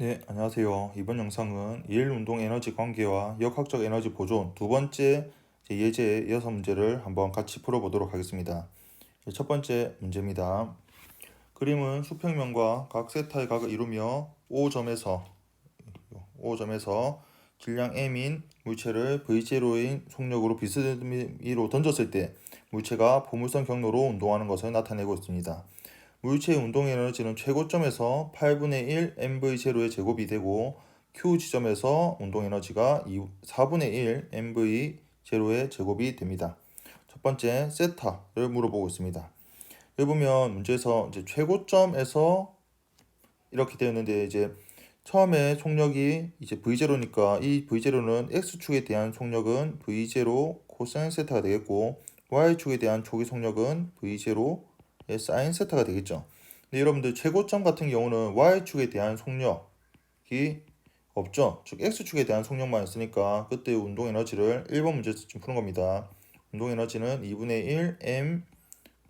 네, 안녕하세요. 이번 영상은 이일 운동 에너지 관계와 역학적 에너지 보존 두 번째 제 예제 여섯 문제를 한번 같이 풀어보도록 하겠습니다. 첫 번째 문제입니다. 그림은 수평면과 각 세타의 각을 이루며 O점에서 O점에서 질량 m인 물체를 V0인 속력으로 비스듬히로 던졌을 때 물체가 포물선 경로로 운동하는 것을 나타내고 있습니다. 물체의 운동 에너지는 최고점에서 8분의 1 mv0의 제곱이 되고 q 지점에서 운동 에너지가 4분의 1 mv0의 제곱이 됩니다. 첫 번째 세타를 물어보고 있습니다. 여기 보면 문제에서 이제 최고점에서 이렇게 되어 있는데 이제 처음에 속력이 이제 v0니까 이 v0는 x축에 대한 속력은 v0 코사인 세타가 되겠고 y축에 대한 초기 속력은 v0 사인 세타가 되겠죠. 근데 여러분들 최고점 같은 경우는 y축에 대한 속력이 없죠. 즉 x축에 대한 속력만 있으니까 그때 운동 에너지를 1번 문제에서 지금 푸는 겁니다. 운동 에너지는 2분의 1 m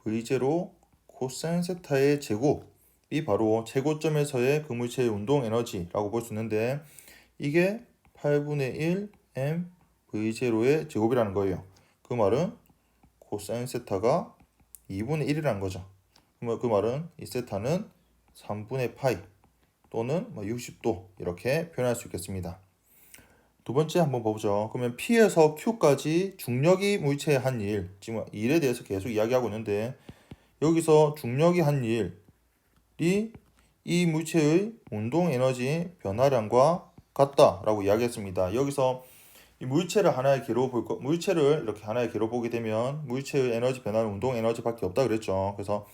v0 코사인 세타의 제곱이 바로 최고점에서의 그 물체의 운동 에너지라고 볼 수 있는데 이게 8분의 1 m v0의 제곱이라는 거예요. 그 말은 코사인 세타가 2분의 1이라는 거죠. 그 말은 이 세타는 3분의 파이 또는 60도 뭐 이렇게 표현할 수 있겠습니다. 두 번째 한번 보죠. 그러면 P에서 Q까지 중력이 물체의 한 일, 지금 일에 대해서 계속 이야기하고 있는데 여기서 중력이 한 일이 이 물체의 운동 에너지 변화량과 같다라고 이야기했습니다. 여기서 이 물체를 하나의 개로 볼 거, 물체를 이렇게 하나의 개로 보게 되면 물체의 에너지 변화는 운동 에너지밖에 없다 그랬죠. 그래서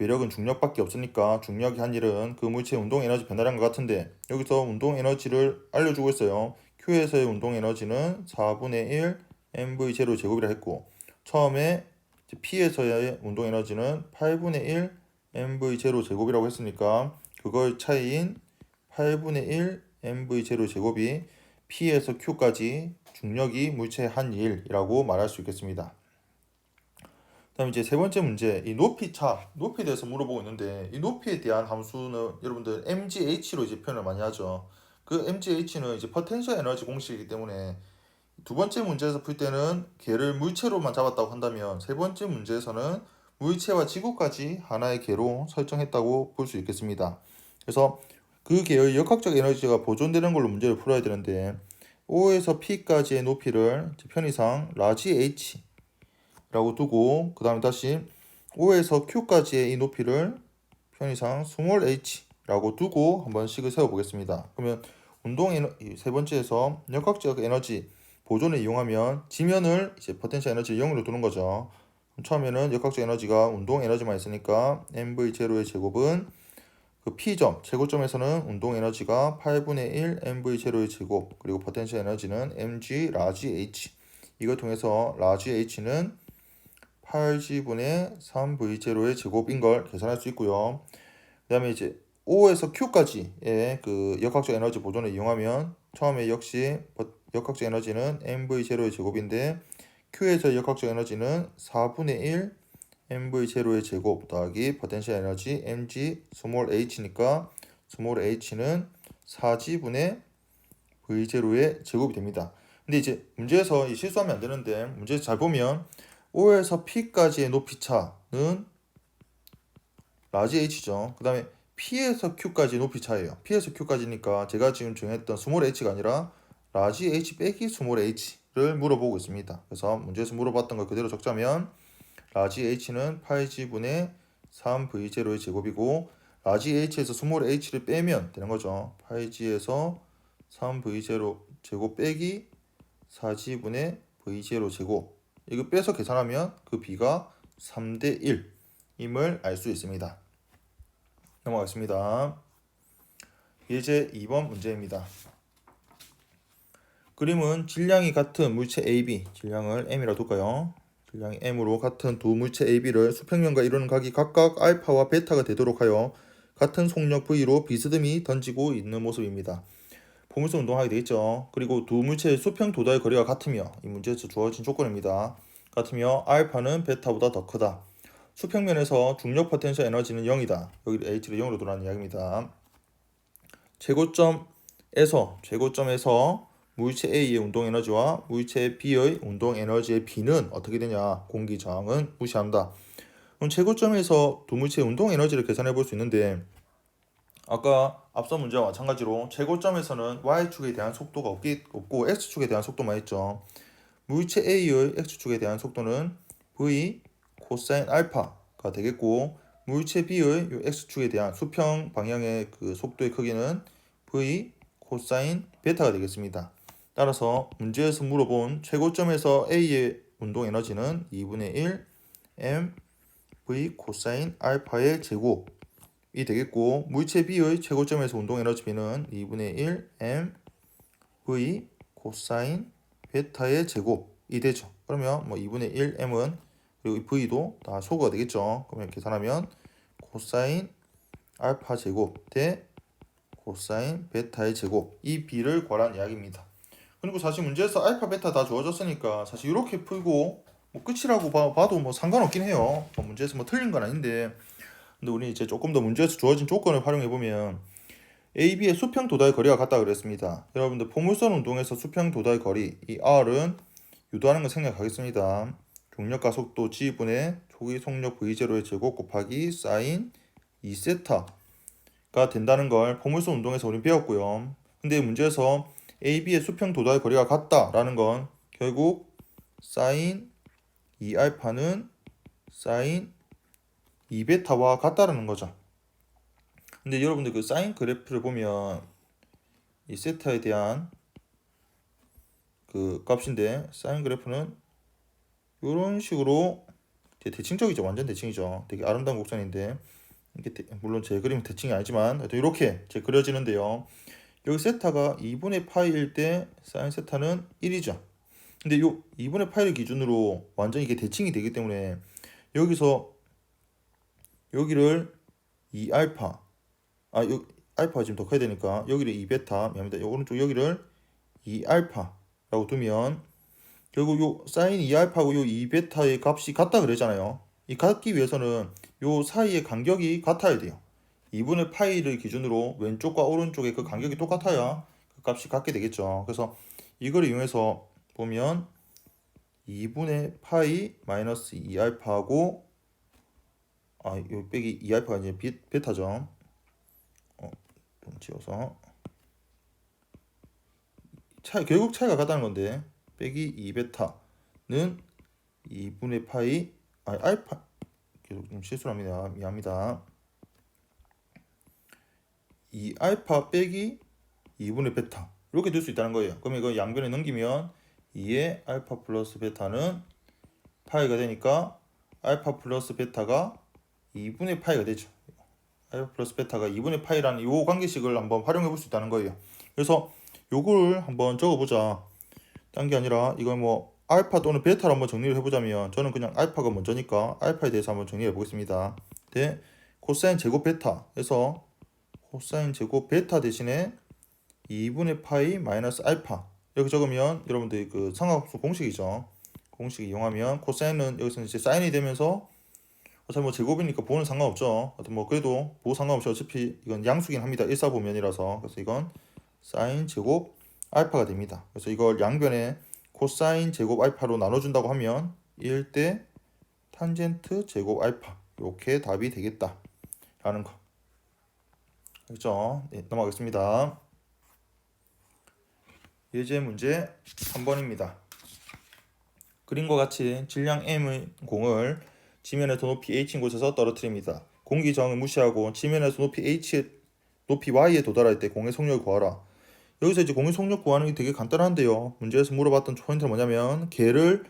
매력은 중력밖에 없으니까 중력이 한 일은 그 물체의 운동 에너지 변화량 과 같은데 여기서 운동 에너지를 알려주고 있어요. Q에서의 운동 에너지는 4분의 1 mv0 제곱이라 했고 처음에 P에서의 운동 에너지는 8분의 1 mv0 제곱이라고 했으니까 그걸 차이인 8분의 1 mv0 제곱이 P에서 Q까지 중력이 물체의 한 일이라고 말할 수 있겠습니다. 다음 이제 세 번째 문제, 이 높이 차, 높이에 대해서 물어보고 있는데 이 높이에 대한 함수는 여러분들 mgh로 이제 표현을 많이 하죠. 그 mgh는 이제 포텐셜 에너지 공식이기 때문에 두 번째 문제에서 풀 때는 개를 물체로만 잡았다고 한다면 세 번째 문제에서는 물체와 지구까지 하나의 개로 설정했다고 볼 수 있겠습니다. 그래서 그 개의 역학적 에너지가 보존되는 걸로 문제를 풀어야 되는데 O에서 P까지의 높이를 편의상 라지 H 라고 두고 그 다음에 다시 O에서 Q까지의 이 높이를 편의상 스몰 h라고 두고 한번 식을 세워보겠습니다. 그러면 운동 에너, 세 번째에서 역학적 에너지 보존을 이용하면 지면을 이제 포텐셜 에너지 0으로 두는 거죠. 처음에는 역학적 에너지가 운동 에너지만 있으니까 mv0의 제곱은 그 P점, 제고점에서는 운동 에너지가 8분의 1 mv0의 제곱, 그리고 포텐셜 에너지는 mg 라지 h. 이걸 통해서 라지 h는 8g분의 3v0의 제곱인 걸 계산할 수 있고요. 그 다음에 이제 O에서 Q까지의 그 역학적 에너지 보존을 이용하면 처음에 역시 역학적 에너지는 mv0의 제곱인데 Q에서 역학적 에너지는 4분의 1 mv0의 제곱 더하기 포텐셜 에너지 mg 스몰 h니까 스몰 h는 4g분의 v0의 제곱이 됩니다. 근데 이제 문제에서 실수하면 안 되는데 문제에서 잘 보면 O에서 P까지의 높이 차는 라지 h죠. 그 다음에 P에서 Q까지 높이 차예요. P에서 Q까지니까 제가 지금 정했던 스몰 h가 아니라 라지 h 빼기 스몰 h를 물어보고 있습니다. 그래서 문제에서 물어봤던 걸 그대로 적자면 라지 h는 8g분의 3v0의 제곱이고 라지 h에서 스몰 h를 빼면 되는 거죠. 8g에서 3v0 제곱 빼기 4g분의 v0 제곱 이거 빼서 계산하면 그 b가 3대 1임을 알 수 있습니다. 넘어가겠습니다. 예제 2번 문제입니다. 그림은 질량이 같은 물체 AB, 질량을 M이라 둘까요? 질량이 m으로 같은 두 물체 AB를 수평면과 이루는 각이 각각 알파와 베타가 되도록 하여 같은 속력 V로 비스듬히 던지고 있는 모습입니다. 포물선 운동하게 되겠죠. 그리고 두 물체의 수평 도달의 거리가 같으며 이 문제에서 주어진 조건입니다. 같으며 알파는 베타보다 더 크다. 수평면에서 중력 포텐셜 에너지는 0이다. 여기 H를 0으로 두라는 이야기입니다. 최고점에서 최고점에서 무일체 A의 운동 에너지와 무일체 B의 운동 에너지의 B는 어떻게 되냐? 공기 저항은 무시한다. 그럼 최고점에서 두 물체의 운동 에너지를 계산해 볼 수 있는데 아까 앞서 문제와 마찬가지로 최고점에서는 y축에 대한 속도가 없기, 없고 x축에 대한 속도만 있죠. 물체 A의 x축에 대한 속도는 v 코사인 알파가 되겠고 물체 B의 요 x축에 대한 수평 방향의 그 속도의 크기는 v 코사인 베타가 되겠습니다. 따라서 문제에서 물어본 최고점에서 A의 운동 에너지는 2분의 1 m v 코사인 알파의 제곱 이 되겠고 물체 B의 최고점에서 운동 에너지 B는 2분의 1 m v 코사인 베타의 제곱이 되죠. 그러면 뭐 2분의 1 m은 그리고 이 v도 다 소거가 되겠죠. 그러면 계산하면 코사인 알파 제곱 대 코사인 베타의 제곱 이 b를 구하라는 이야기입니다. 그리고 사실 문제에서 알파 베타 다 주어졌으니까 사실 이렇게 풀고 뭐 끝이라고 봐, 봐도 뭐 상관없긴 해요. 뭐 문제에서 뭐 틀린 건 아닌데 근데 우리 이제 조금 더 문제에서 주어진 조건을 활용해 보면 A, B의 수평 도달 거리가 같다 그랬습니다. 여러분들 포물선 운동에서 수평 도달 거리 이 R은 유도하는 거 생략하겠습니다. 중력과 속도 G분의 초기 속력 V0의 제곱 곱하기 사인 2세타가 된다는 걸 포물선 운동에서 우리 배웠고요. 근데 문제에서 A, B의 수평 도달 거리가 같다라는 건 결국 사인 2알파는 사인 2베타와 같다라는 거죠. 근데 여러분들 그 사인 그래프를 보면 이 세타에 대한 그 값인데 사인 그래프는 이런 식으로 대칭적이죠. 완전 대칭이죠. 되게 아름다운 곡선인데 대- 물론 제 그림은 대칭이 아니지만 이렇게 제 그려지는데요. 여기 세타가 2분의 파이일 때 사인 세타는 1이죠. 근데 요 2분의 파이를 기준으로 완전 이게 대칭이 되기 때문에 여기서 여기를 2알파 아, 요 알파가 지금 더 커야 되니까 여기를 2베타 미안합니다. 요 오른쪽 여기를 2알파라고 두면 결국 요 사인 2알파고 요 2베타의 값이 같다 그러잖아요. 이 같기 위해서는 요 사이의 간격이 같아야 돼요. 2분의 파이를 기준으로 왼쪽과 오른쪽의 그 간격이 똑같아야 그 값이 같게 되겠죠. 그래서 이걸 이용해서 보면 2분의 파이 마이너스 2알파하고 아, 요 빼기 2알파가 이제 비, 베타죠. 어, 좀 지워서 차이 결국 차이가 같다는 건데 빼기 2베타는 2분의 파이 아 알파 계속 좀 실수를 합니다. 미안합니다. 2알파 빼기 2분의 베타 이렇게 될 수 있다는 거예요. 그럼 이거 양변에 넘기면 2의 알파 플러스 베타는 파이가 되니까 알파 플러스 베타가 2분의 파이가 되죠. 알파 플러스 베타가 2분의 파이라는 이 관계식을 한번 활용해 볼 수 있다는 거예요. 그래서 요걸 한번 적어보자. 딴 게 아니라 이걸 뭐 알파 또는 베타로 한번 정리를 해보자면 저는 그냥 알파가 먼저니까 알파에 대해서 한번 정리해 보겠습니다. 네, 코사인 제곱 베타에서 코사인 제곱 베타 대신에 2분의 파이 마이너스 알파 이렇게 적으면 여러분들 그 상하수 공식이죠. 공식 이용하면 코사인은 여기서 이제 사인이 되면서 어차피 뭐 제곱이니까 보는 상관없죠. 하여튼 뭐 그래도 보 상관없이 어차피 이건 양수긴 합니다. 일사보면이라서 그래서 이건 사인 제곱 알파가 됩니다. 그래서 이걸 양변에 코사인 제곱 알파로 나눠준다고 하면 1대 탄젠트 제곱 알파 이렇게 답이 되겠다 라는 거. 알겠죠? 네, 넘어가겠습니다. 예제 문제 3번입니다. 그림과 같이 질량 M의 공을 지면에서 높이 H인 곳에서 떨어뜨립니다. 공기 저항을 무시하고 지면에서 높이 H의 높이 Y에 도달할 때 공의 속력을 구하라. 여기서 이제 공의 속력 구하는 게 되게 간단한데요. 문제에서 물어봤던 포인트는 뭐냐면 개를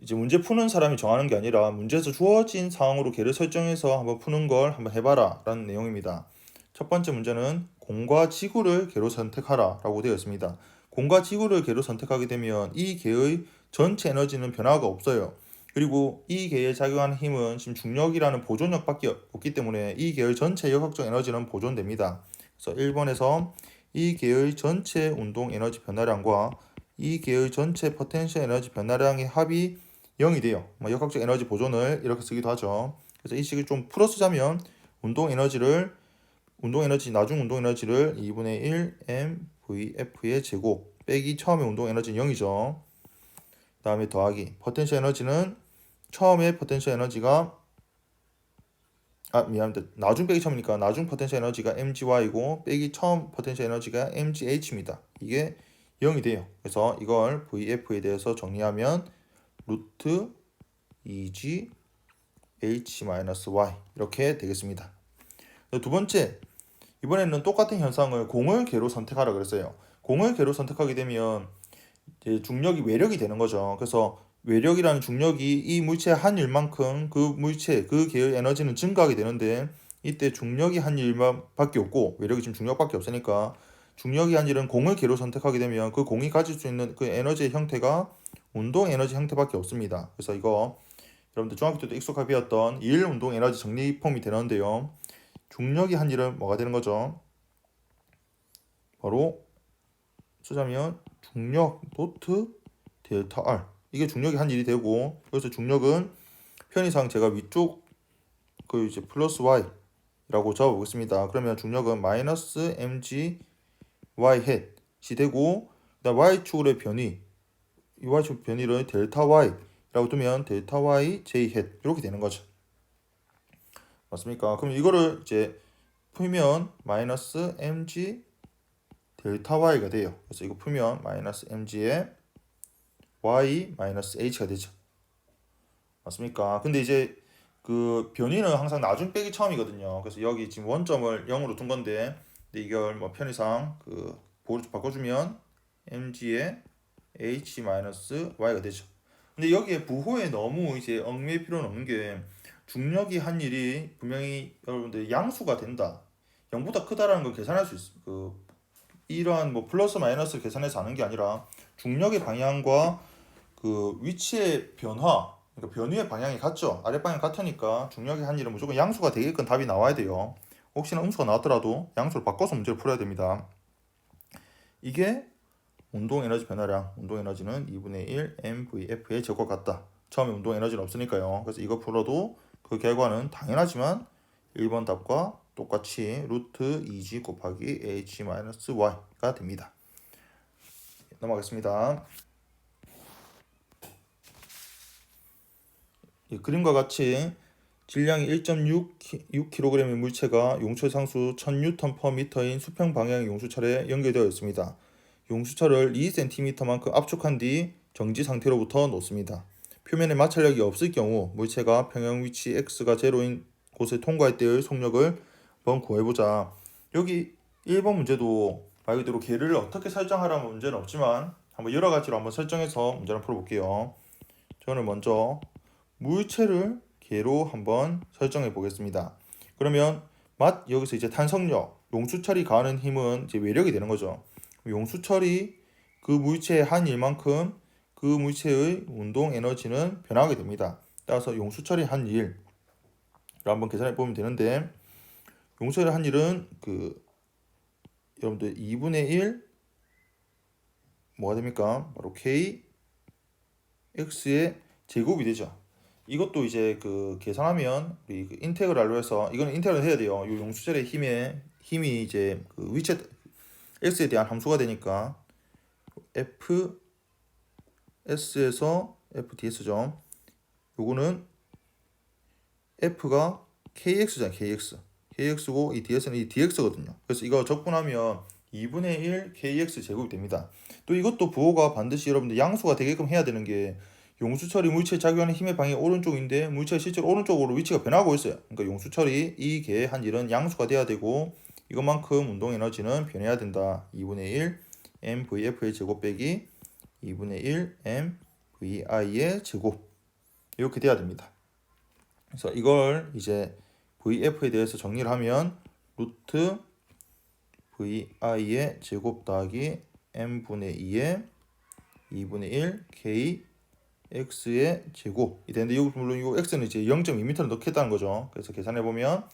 이제 문제 푸는 사람이 정하는 게 아니라 문제에서 주어진 상황으로 개를 설정해서 한번 푸는 걸 한번 해봐라 라는 내용입니다. 첫 번째 문제는 공과 지구를 개로 선택하라 라고 되어 있습니다. 공과 지구를 개로 선택하게 되면 이 개의 전체 에너지는 변화가 없어요. 그리고 이 개에 작용하는 힘은 지금 중력이라는 보존력밖에 없기 때문에 이 개의 전체 역학적 에너지는 보존됩니다. 그래서 1번에서 이 개의 전체 운동 에너지 변화량과 이 개의 전체 포텐셜 에너지 변화량의 합이 0이 돼요. 뭐 역학적 에너지 보존을 이렇게 쓰기도 하죠. 그래서 이 식을 좀 풀어 쓰자면 운동 에너지를 운동 에너지 나중 운동 에너지를 2분의 1 m vf의 제곱 빼기 처음에 운동 에너지는 0이죠. 그다음에 더하기 포텐셜 에너지는 처음에 포텐셜 에너지가 아 미안합니다. 나중 빼기 처음이니까 나중 포텐셜 에너지가 mgy고 빼기 처음 포텐셜 에너지가 mgh입니다. 이게 0이 돼요. 그래서 이걸 vf에 대해서 정리하면 루트 2g h-y 이렇게 되겠습니다. 두 번째 이번에는 똑같은 현상을 공을 개로 선택하라 그랬어요. 공을 개로 선택하게 되면 이제 중력이 외력이 되는 거죠. 그래서 외력이라는 중력이 이 물체의 한 일만큼 그 물체 그 개의 에너지는 증가하게 되는데 이때 중력이 한 일만밖에 없고 외력이 지금 중력밖에 없으니까 중력이 한 일은 공을 개로 선택하게 되면 그 공이 가질 수 있는 그 에너지의 형태가 운동 에너지 형태밖에 없습니다. 그래서 이거 여러분들 중학교 때도 익숙하게 배웠던 일 운동 에너지 정리폼이 되는데요. 중력이 한 일은 뭐가 되는 거죠? 바로 쓰자면 중력 도트 델타 R 이게 중력이 한 일이 되고 그래서 중력은 편의상 제가 위쪽 그 이제 플러스 y라고 적어보겠습니다. 그러면 중력은 마이너스 mg y 햇이 되고 그다음 y축의 변이 이 y축 변이를 델타 y라고 두면 델타 y j 햇 이렇게 되는 거죠. 맞습니까? 그럼 이거를 이제 풀면 마이너스 mg 델타 y가 돼요. 그래서 이거 풀면 마이너스 mg의 y 마이너스 h가 되죠. 맞습니까? 근데 이제 그 변이는 항상 나중 빼기 처음이거든요. 그래서 여기 지금 원점을 0으로 둔 건데 근데 이걸 뭐 편의상 그 보를 바꿔주면 mg의 h 마이너스 y가 되죠. 근데 여기에 부호에 너무 이제 얽매일 필요는 없는 게 중력이 한 일이 분명히 여러분들 양수가 된다. 0보다 크다라는 걸 계산할 수 있어. 그 이러한 뭐 플러스 마이너스를 계산해서 하는 게 아니라 중력의 방향과 그 위치의 변화, 그러니까 변위의 방향이 같죠. 아랫 방향 같으니까 중력의 한 일은 무조건 양수가 되게끔 답이 나와야 돼요. 혹시나 음수가 나왔더라도 양수를 바꿔서 문제를 풀어야 됩니다. 이게 운동 에너지 변화량, 운동 에너지는 2분의 1 mvf의 제곱 같다. 처음에 운동 에너지는 없으니까요. 그래서 이거 풀어도 그 결과는 당연하지만 1번 답과 똑같이 루트 2g 곱하기 h-y가 됩니다. 넘어가겠습니다. 그림과 같이 질량이 1.6kg의 물체가 용출 상수 1000N/m인 수평 방향의 용수철에 연결되어 있습니다. 용수철을 2cm만큼 압축한 뒤 정지 상태로부터 놓습니다. 표면에 마찰력이 없을 경우 물체가 평형 위치 x가 제로인 곳을 통과할 때의 속력을 한번 구해보자. 여기 1번 문제도 말 그대로 개를 어떻게 설정하라는 문제는 없지만 한번 여러 가지로 한번 설정해서 문제를 풀어볼게요. 저는 먼저 물체를 개로 한번 설정해 보겠습니다. 그러면 맛 여기서 이제 탄성력, 용수철이 가하는 힘은 이제 외력이 되는 거죠. 용수철이 그 물체의 한 일만큼 그 물체의 운동 에너지는 변하게 됩니다. 따라서 용수철이 한 일을 한번 계산해 보면 되는데 용수철의 한 일은 그 여러분들 2분의 1 뭐가 됩니까? 바로 k x의 제곱이 되죠. 이것도 이제 그 계산하면 우리 그 인테그랄로 해서 이거는 인테그랄 해야 돼요. 이 용수철의 힘에 힘이 이제 그 위치 x에 대한 함수가 되니까 f s에서 f ds죠. 요거는 f가 kx잖아요. kx. kx고 이 ds는 이 dx거든요. 그래서 이거 적분하면 2분의 1 kx 제곱이 됩니다. 또 이것도 부호가 반드시 여러분들 양수가 되게끔 해야 되는 게 용수철이 물체에 작용하는 힘의 방향이 오른쪽인데 물체가 실제로 오른쪽으로 위치가 변하고 있어요. 그러니까 용수철이 이 개의 한 일은 양수가 돼야 되고 이것만큼 운동 에너지는 변해야 된다. 2분의 1 mvf의 제곱 빼기 2분의 1 mvi의 제곱 이렇게 돼야 됩니다. 그래서 이걸 이제 vf에 대해서 정리를 하면 루트 vi의 제곱 더하기 m분의 2의 2분의 1 k x의 제곱이 되는데 이거 물론 이거 x는 이제 0.2m를 넣겠다는 거죠. 그래서 계산해 보면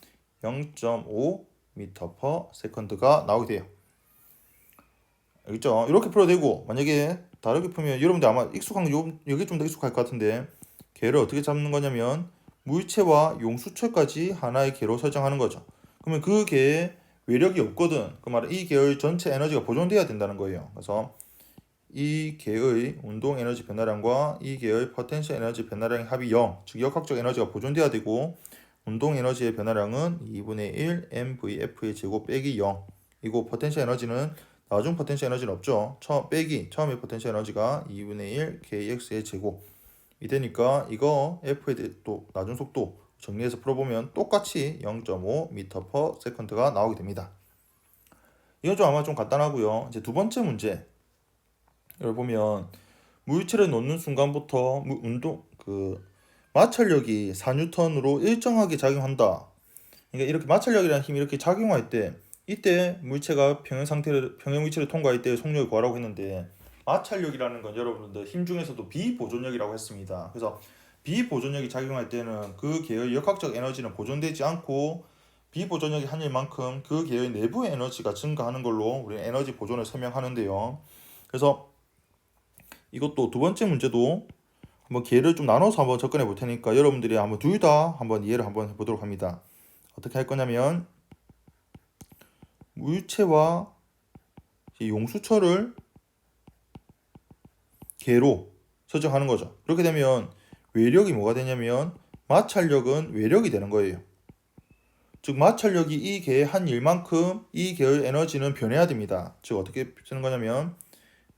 0.5 m/s 가 나오게 돼요. 알겠죠? 이렇게 풀어도 되고 만약에 다르게 풀면 여러분들 아마 익숙한 요 여기 좀 더 익숙할 것 같은데 개를 어떻게 잡는 거냐면 물체와 용수철까지 하나의 개로 설정하는 거죠. 그러면 그 개의 외력이 없거든. 그 말은 이 개의 전체 에너지가 보존돼야 된다는 거예요. 그래서 이 개의 운동 에너지 변화량과 이 개의 포텐셜 에너지 변화량의 합이 0, 즉 역학적 에너지가 보존돼야 되고 운동 에너지의 변화량은 2분의 1 mvf의 제곱 빼기 0. 이고 포텐셜 에너지는 나중 포텐셜 에너지는 없죠. 처음 빼기 처음의 포텐셜 에너지가 2분의 1 kx의 제곱. 이 되니까 이거 대- 또 나중 속도 정리해서 풀어보면 똑같이 0.5 m/s 가 나오게 됩니다. 이건 좀 아마 좀 간단하고요. 이제 두 번째 문제 여기 보면 물체를 놓는 순간부터 무- 운동 그 마찰력이 4뉴턴으로 일정하게 작용한다. 그러니까 이렇게 마찰력이라는 힘이 이렇게 작용할 때 이때 물체가 평형 상태를 평형 위치를 통과할 때 속력을 구하라고 했는데 마찰력이라는 건 여러분들 힘 중에서도 비보존력이라고 했습니다. 그래서 비보존력이 작용할 때는 그 계의 역학적 에너지는 보존되지 않고 비보존력이 한 일만큼 그 계의 내부의 에너지가 증가하는 걸로 우리는 에너지 보존을 설명하는데요. 그래서 이것도 두 번째 문제도 한번 기회를 좀 나눠서 한번 접근해 볼 테니까 여러분들이 한번 둘 다 한번 이해를 한번 해보도록 합니다. 어떻게 할 거냐면 물체와 이 용수철을 개로 설정하는 거죠. 그렇게 되면 외력이 뭐가 되냐면 마찰력은 외력이 되는 거예요. 즉 마찰력이 이 개의 한 일만큼 이 개의 에너지는 변해야 됩니다. 즉 어떻게 쓰는 거냐면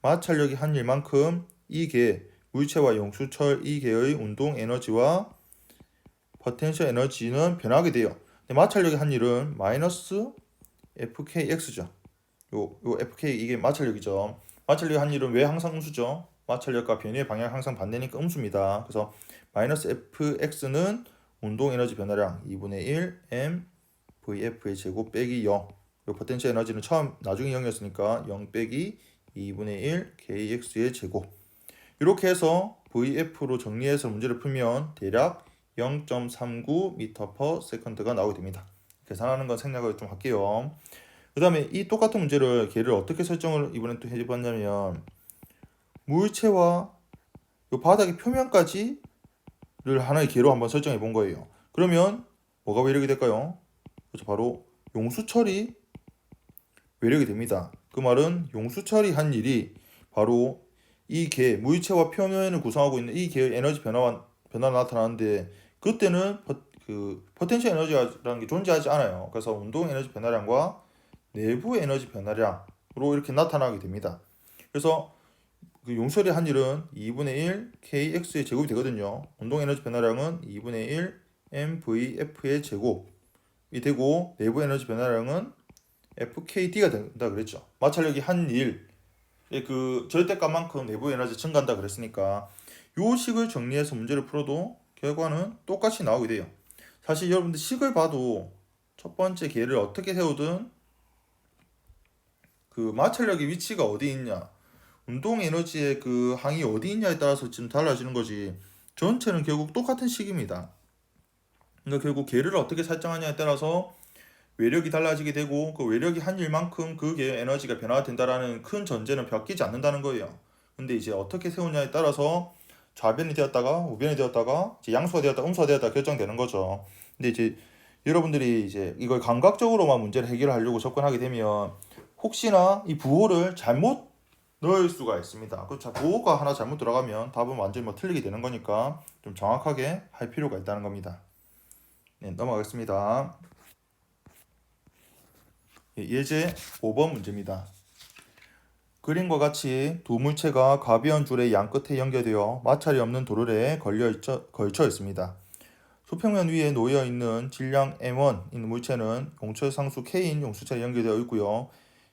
마찰력이 한 일만큼 이 개, 물체와 용수철 이 개의 운동 에너지와 포텐셜 에너지는 변하게 돼요. 근데 마찰력이 한 일은 마이너스 FKX죠. 요, 요 FK 이게 마찰력이죠. 마찰력이 한 일은 왜 항상 음수죠? 마찰력과 변위의 방향 항상 반대니까 음수입니다. 그래서 마이너스 FX는 운동 에너지 변화량 2분의 1 m VF의 제곱 빼기 0. 그리고 포텐셜 에너지는 처음 나중에 0이었으니까 0 빼기 2분의 1 kx의 제곱 이렇게 해서 VF로 정리해서 문제를 풀면 대략 0.39 m/s가 나오게 됩니다. 계산하는 건 생략을 좀 할게요. 그 다음에 이 똑같은 문제를 걔를 어떻게 설정을 이번엔 또 해봤냐면 물체와 요 바닥의 표면까지를 하나의 개로 한번 설정해 본 거예요. 그러면 뭐가 외력이 될까요? 그렇죠. 바로 용수철이 외력이 됩니다. 그 말은 용수철이 한 일이 바로 이 개, 무의체와 표면을 구성하고 있는 이 개의 에너지 변화가 변화가 나타나는데 그때는 포, 그 포텐셜 에너지라는 게 존재하지 않아요. 그래서 운동 에너지 변화량과 내부 에너지 변화량으로 이렇게 나타나게 됩니다. 그래서 그 용수철의 한 일은 2분의 1 kx의 제곱이 되거든요. 운동 에너지 변화량은 2분의 1 mvf의 제곱이 되고 내부 에너지 변화량은 FKD가 된다 그랬죠. 마찰력이 한 일, 그 절대값만큼 내부 에너지 증가한다 그랬으니까 요 식을 정리해서 문제를 풀어도 결과는 똑같이 나오게 돼요. 사실 여러분들 식을 봐도 첫 번째 개를 어떻게 세우든 그 마찰력의 위치가 어디 있냐, 운동 에너지의 그 항이 어디 있냐에 따라서 지금 달라지는 거지. 전체는 결국 똑같은 식입니다. 그러니까 결국 개를 어떻게 설정하냐에 따라서 외력이 달라지게 되고 그 외력이 한 일만큼 그게 에너지가 변화가 된다라는 큰 전제는 바뀌지 않는다는 거예요. 근데 이제 어떻게 세우냐에 따라서 좌변이 되었다가 우변이 되었다가 이제 양수가 되었다 음수가 되었다 결정되는 거죠. 근데 이제 여러분들이 이제 이걸 감각적으로만 문제를 해결하려고 접근하게 되면 혹시나 이 부호를 잘못 넣을 수가 있습니다. 그 자, 부호가 하나 잘못 들어가면 답은 완전히 뭐 틀리게 되는 거니까 좀 정확하게 할 필요가 있다는 겁니다. 네, 넘어가겠습니다. 예, 예제 5번 문제입니다. 그림과 같이 두 물체가 가벼운 줄의 양 끝에 연결되어 마찰이 없는 도르래에 걸려 있죠, 걸쳐 있습니다. 수평면 위에 놓여 있는 질량 M1인 물체는 용철 상수 K인 용수철에 연결되어 있고요.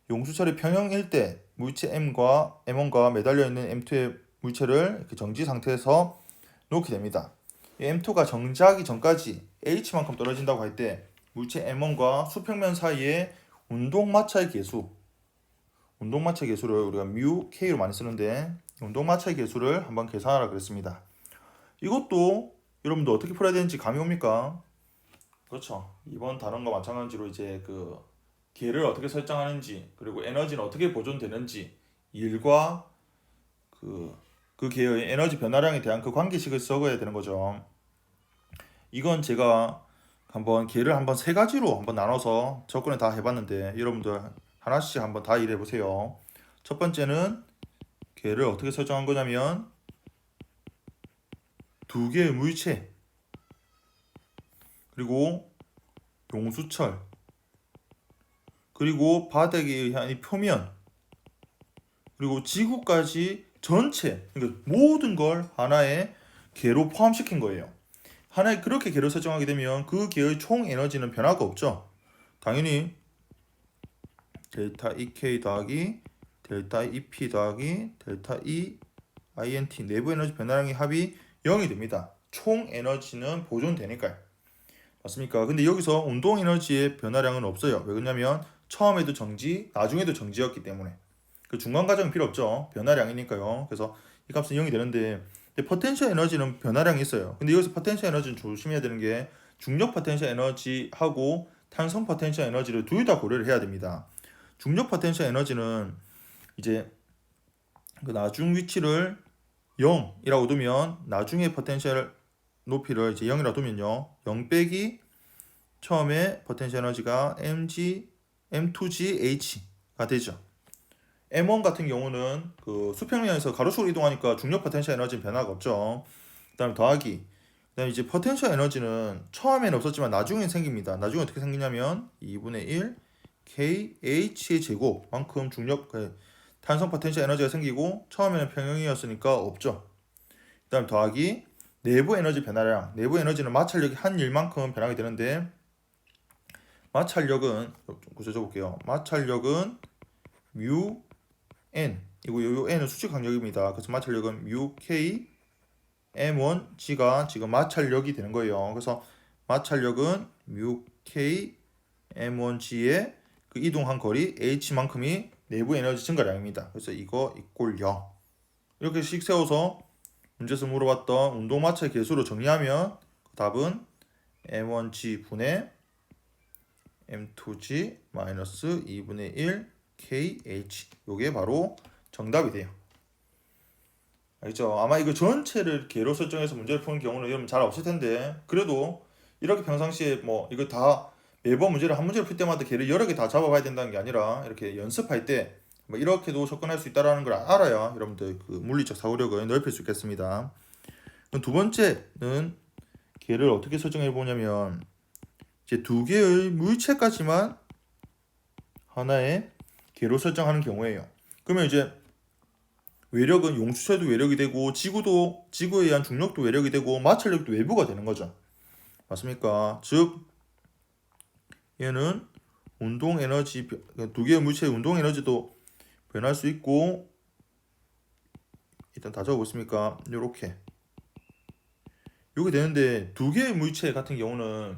용수철이 평형일 때 물체 M과 M1과 매달려 있는 M2의 물체를 정지 상태에서 놓게 됩니다. 이 M2가 정지하기 전까지 H만큼 떨어진다고 할 때 물체 M1과 수평면 사이에 운동 마찰 계수 운동 마찰 계수를 우리가 뮤 K로 많이 쓰는데 운동 마찰 계수를 한번 계산하라 그랬습니다. 이것도 여러분들 어떻게 풀어야 되는지 감이 옵니까? 그렇죠. 이번 다룬과 마찬가지로 이제 그 기회를 어떻게 설정하는지 그리고 에너지는 어떻게 보존되는지 일과 그, 그 기회의 에너지 변화량에 대한 그 관계식을 적어야 되는 거죠. 이건 제가 한번 개를 한번 세 가지로 한번 나눠서 접근을 다 해봤는데 여러분들 하나씩 한번 다 일해 보세요. 첫 번째는 개를 어떻게 설정한 거냐면 두 개의 물체 그리고 용수철 그리고 바닥에 의한 이 표면 그리고 지구까지 전체 그러니까 모든 걸 하나의 개로 포함시킨 거예요. 하나의 그렇게 개를 설정하게 되면 그 개의 총 에너지는 변화가 없죠. 당연히 델타 EK 더하기 델타 EP 더하기 델타 E INT 내부 에너지 변화량의 합이 0이 됩니다. 총 에너지는 보존되니까요. 맞습니까? 근데 여기서 운동 에너지의 변화량은 없어요. 왜 그러냐면 처음에도 정지, 나중에도 정지였기 때문에 그 중간 과정은 필요 없죠. 변화량이니까요. 그래서 이 값은 0이 되는데 근데 포텐셜 에너지는 변화량이 있어요. 근데 여기서 포텐셜 에너지는 조심해야 되는 게 중력 포텐셜 에너지하고 탄성 포텐셜 에너지를 둘 다 고려를 해야 됩니다. 중력 포텐셜 에너지는 이제 그 나중 위치를 0이라고 두면 나중에 포텐셜 높이를 이제 0이라고 두면요. 0 빼기 처음에 포텐셜 에너지가 mg m2gH가 되죠. M1 같은 경우는 그 수평면에서 가로축으로 이동하니까 중력 포텐셜 에너지는 변화가 없죠. 그다음에 더하기. 그다음에 이제 포텐셜 에너지는 처음에는 없었지만 나중에 생깁니다. 나중에 어떻게 생기냐면 2분의 1 KH의 제곱만큼 중력 그 탄성 포텐셜 에너지가 생기고 처음에는 평형이었으니까 없죠. 그다음 더하기 내부 에너지 변화량. 내부 에너지는 마찰력이 한 일만큼 변하게 되는데 마찰력은 좀 구조져 볼게요. 마찰력은 뮤 n 이거 요 n은 수직 강력입니다. 그래서 마찰력은 뮤 k m1 g가 지금 마찰력이 되는 거예요. 그래서 마찰력은 뮤 k m1 g의 그 이동한 거리 h만큼이 내부 에너지 증가량입니다. 그래서 이거 이꼴 0 이렇게씩 세워서 문제에서 물어봤던 운동 마찰 개수로 정리하면 답은 m1g 분의 m2g 마이너스 2분의 1 KH 요게 바로 정답이 돼요. 알죠? 아마 이거 전체를 개로 설정해서 문제를 푸는 경우는 여러분 잘 없을 텐데 그래도 이렇게 평상시에 뭐 이거 다 매번 문제를 한 문제를 풀 때마다 개를 여러 개 다 잡아봐야 된다는 게 아니라 이렇게 연습할 때 뭐 이렇게도 접근할 수 있다라는 걸 알아야 여러분들 그 물리적 사고력을 넓힐 수 있겠습니다. 그럼 두 번째는 개를 어떻게 설정해 보냐면 이제 두 개의 물체까지만 하나의 개로 설정하는 경우에요. 그러면 이제 외력은 용수철도 외력이 되고 지구도 지구에 의한 중력도 외력이 되고 마찰력도 외부가 되는 거죠. 맞습니까? 즉 얘는 운동 에너지 두 개의 물체의 운동 에너지도 변할 수 있고 일단 다 적어보겠습니까? 이렇게 이게 되는데 두 개의 물체 같은 경우는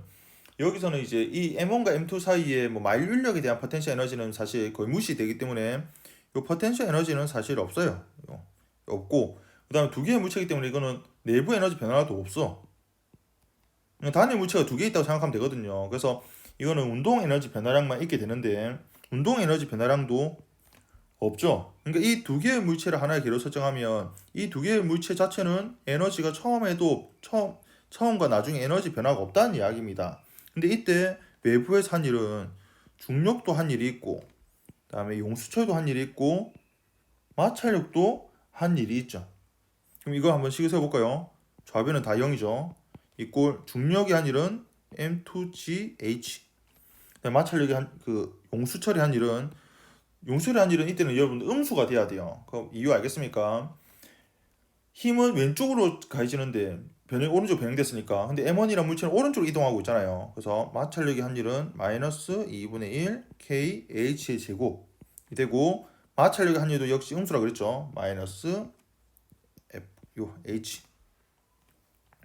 여기서는 이제 이 M1과 M2 사이에 뭐 마일률력에 대한 포텐셜 에너지는 사실 거의 무시되기 때문에 이 포텐셜 에너지는 사실 없어요. 없고 그 다음에 두 개의 물체이기 때문에 이거는 내부 에너지 변화도 없어. 그냥 단일 물체가 두 개 있다고 생각하면 되거든요. 그래서 이거는 운동 에너지 변화량만 있게 되는데 운동 에너지 변화량도 없죠. 그러니까 이 두 개의 물체를 하나의 개로 설정하면 이 두 개의 물체 자체는 에너지가 처음에도 처음 처음과 나중에 에너지 변화가 없다는 이야기입니다. 근데 이때 외부에서 한 일은 중력도 한 일이 있고 그다음에 용수철도 한 일이 있고 마찰력도 한 일이 있죠. 그럼 이거 한번 식을 세 볼까요? 좌변은 다 0이죠. 이꼴 중력이 한 일은 M2GH. 마찰력이 한 그 용수철이 한 일은 용수철이 한 일은 이때는 여러분들 음수가 돼야 돼요. 그럼 이유 알겠습니까? 힘은 왼쪽으로 가해지는데 변형이 오른쪽 변형됐으니까 근데 M1이란 물체는 오른쪽으로 이동하고 있잖아요. 그래서 마찰력이 한 일은 마이너스 2분의 1 KH의 제곱이 되고 마찰력의 한 일도 역시 음수라 그랬죠. 마이너스 F 요 H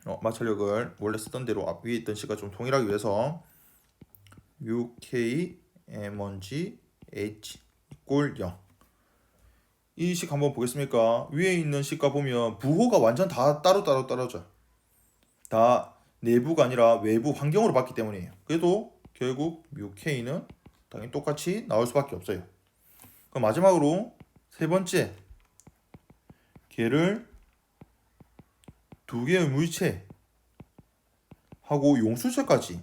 어, 마찰력을 원래 쓰던 대로 앞 위에 있던 식과 좀 통일하기 위해서 UK M1G H 이꼴 0. 이 식 한번 보겠습니까? 위에 있는 식과 보면 부호가 완전 다 따로따로 떨어져. 다 내부가 아니라 외부 환경으로 봤기 때문이에요. 그래도 결국 뮤K는 당연히 똑같이 나올 수밖에 없어요. 그럼 마지막으로 세 번째 걔를 두 개의 물체 하고 용수철까지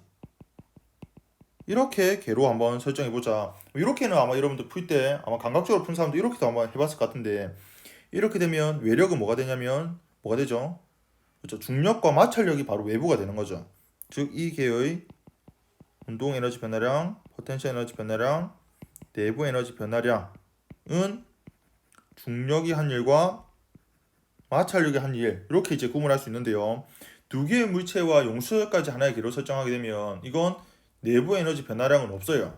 이렇게 개로 한번 설정해 보자. 이렇게는 아마 여러분들 풀 때 아마 감각적으로 푼 사람도 이렇게도 한번 해봤을 것 같은데 이렇게 되면 외력은 뭐가 되냐면 뭐가 되죠? 그렇죠. 중력과 마찰력이 바로 외부가 되는 거죠. 즉 이 개의 운동 에너지 변화량, 포텐셜 에너지 변화량, 내부 에너지 변화량은 중력이 한 일과 마찰력이 한 일, 이렇게 이제 구분할 수 있는데요. 두 개의 물체와 용수까지 하나의 개로 설정하게 되면 이건 내부 에너지 변화량은 없어요.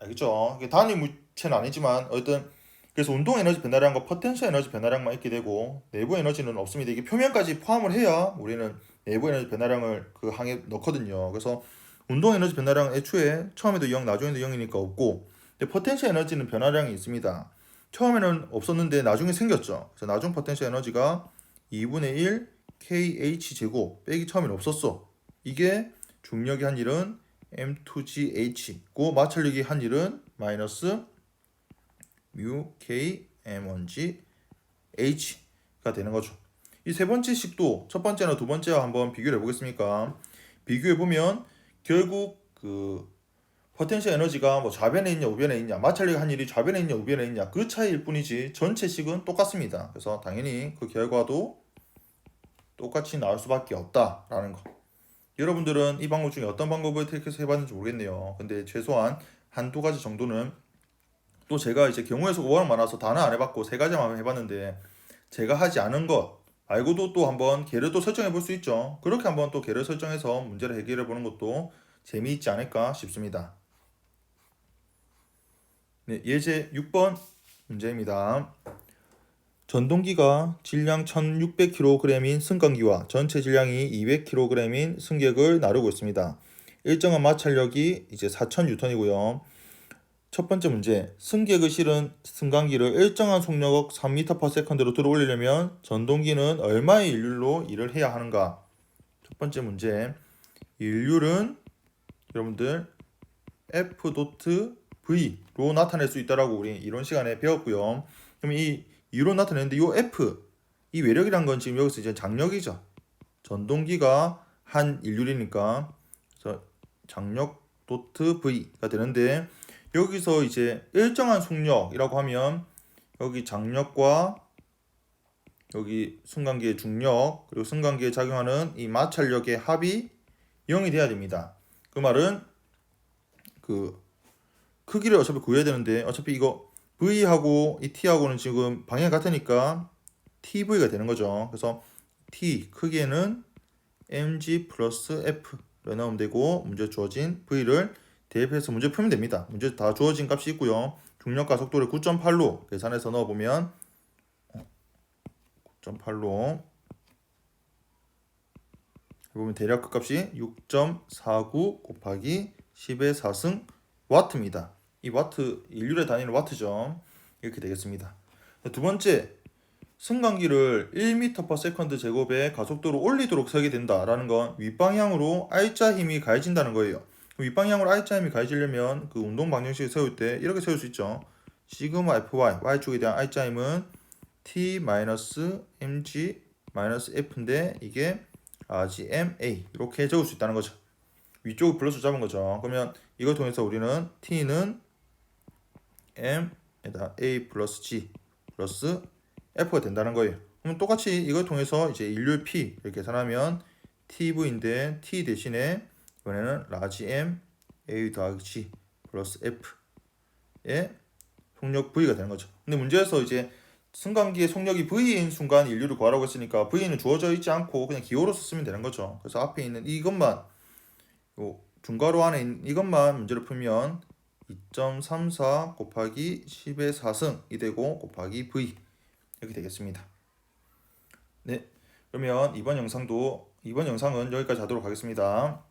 알겠죠? 단위 물체는 아니지만 어떤 그래서 운동 에너지 변화량과 포텐셜 에너지 변화량만 있게 되고 내부 에너지는 없습니다. 이게 표면까지 포함을 해야 우리는 내부 에너지 변화량을 그 항에 넣거든요. 그래서 운동 에너지 변화량 애초에 처음에도 0, 나중에도 0이니까 없고 근데 포텐셜 에너지는 변화량이 있습니다. 처음에는 없었는데 나중에 생겼죠. 그래서 나중 포텐셜 에너지가 2분의 1 kh 제곱 빼기 처음에는 없었어. 이게 중력이 한 일은 m2gh 고 마찰력이 한 일은 마이너스 mu k m1g h가 되는 거죠. 이 세 번째 식도 첫 번째나 두 번째와 한번 비교를 해보겠습니까? 비교해 보면 결국 그 포텐셜 에너지가 뭐 좌변에 있냐 우변에 있냐 마찰력이 한 일이 좌변에 있냐 우변에 있냐 그 차이일 뿐이지 전체 식은 똑같습니다. 그래서 당연히 그 결과도 똑같이 나올 수밖에 없다라는 거. 여러분들은 이 방법 중에 어떤 방법을 택해서 해봤는지 모르겠네요. 근데 최소한 한두 가지 정도는 또 제가 이제 경우의 수가 워낙 많아서 다는 안 해봤고 세 가지만 해봤는데 제가 하지 않은 것 말고도 또 한번 개를 또 설정해 볼 수 있죠. 그렇게 한번 또 개를 설정해서 문제를 해결해 보는 것도 재미있지 않을까 싶습니다. 네, 예제 6번 문제입니다. 전동기가 질량 1600kg인 승강기와 전체 질량이 200kg인 승객을 나르고 있습니다. 일정한 마찰력이 이제 4000N이고요. 첫 번째 문제, 승객의 실은 승강기를 일정한 속력 3m/s로 들어올리려면 전동기는 얼마의 일률로 일을 해야 하는가? 첫 번째 문제, 일률은 여러분들 F.V로 나타낼 수 있다라고 우리 이론 시간에 배웠고요. 그럼 이 이론 나타내는데 이 F, 이 외력이란 건 지금 여기서 이제 장력이죠. 전동기가 한 일률이니까 그래서 장력 도트 V가 되는데 여기서 이제 일정한 속력이라고 하면 여기 장력과 여기 순간기의 중력 그리고 순간기에 작용하는 이 마찰력의 합이 0이 돼야 됩니다. 그 말은 그 크기를 어차피 구해야 되는데 어차피 이거 V하고 이 T하고는 지금 방향이 같으니까 TV가 되는 거죠. 그래서 T 크기에는 mg 플러스 f를 넣으면 되고 문제 주어진 V를 대입해서 문제 풀면 됩니다. 문제 다 주어진 값이 있고요. 중력과 속도를 9.8로 계산해서 넣어보면 9.8로 해보면 대략 그 값이 6.49 곱하기 10의 4승 와트입니다. 이 와트 인류의 단위는 와트죠. 이렇게 되겠습니다. 두 번째 승강기를 1m/s 제곱의 가속도로 올리도록 설계 된다라는 건 윗방향으로 R자 힘이 가해진다는 거예요. 윗방향으로 R자 힘이 가해지려면 그 운동 방정식을 세울 때 이렇게 세울 수 있죠. 시그마 FY Y축에 대한 R자 힘은 T-mg F인데 이게 RGMA 이렇게 적을 수 있다는 거죠. 위쪽을 플러스 잡은 거죠. 그러면 이걸 통해서 우리는 T는 M에다 A 플러스 G 플러스 F가 된다는 거예요. 그럼 똑같이 이걸 통해서 이제 인류 P 이렇게 계산하면 TV인데 T 대신에 이번에는 라지 M A 더하기 G 플러스 F의 속력 V가 되는 거죠. 근데 문제에서 이제 승강기의 속력이 V인 순간 인류를 구하라고 했으니까 V는 주어져 있지 않고 그냥 기호로서 쓰면 되는 거죠. 그래서 앞에 있는 이것만 요 중괄호 안에 있는 이것만 문제를 풀면 2.34 곱하기 10의 4승이 되고 곱하기 V 이렇게 되겠습니다. 네, 그러면 이번 영상도 이번 영상은 여기까지 하도록 하겠습니다.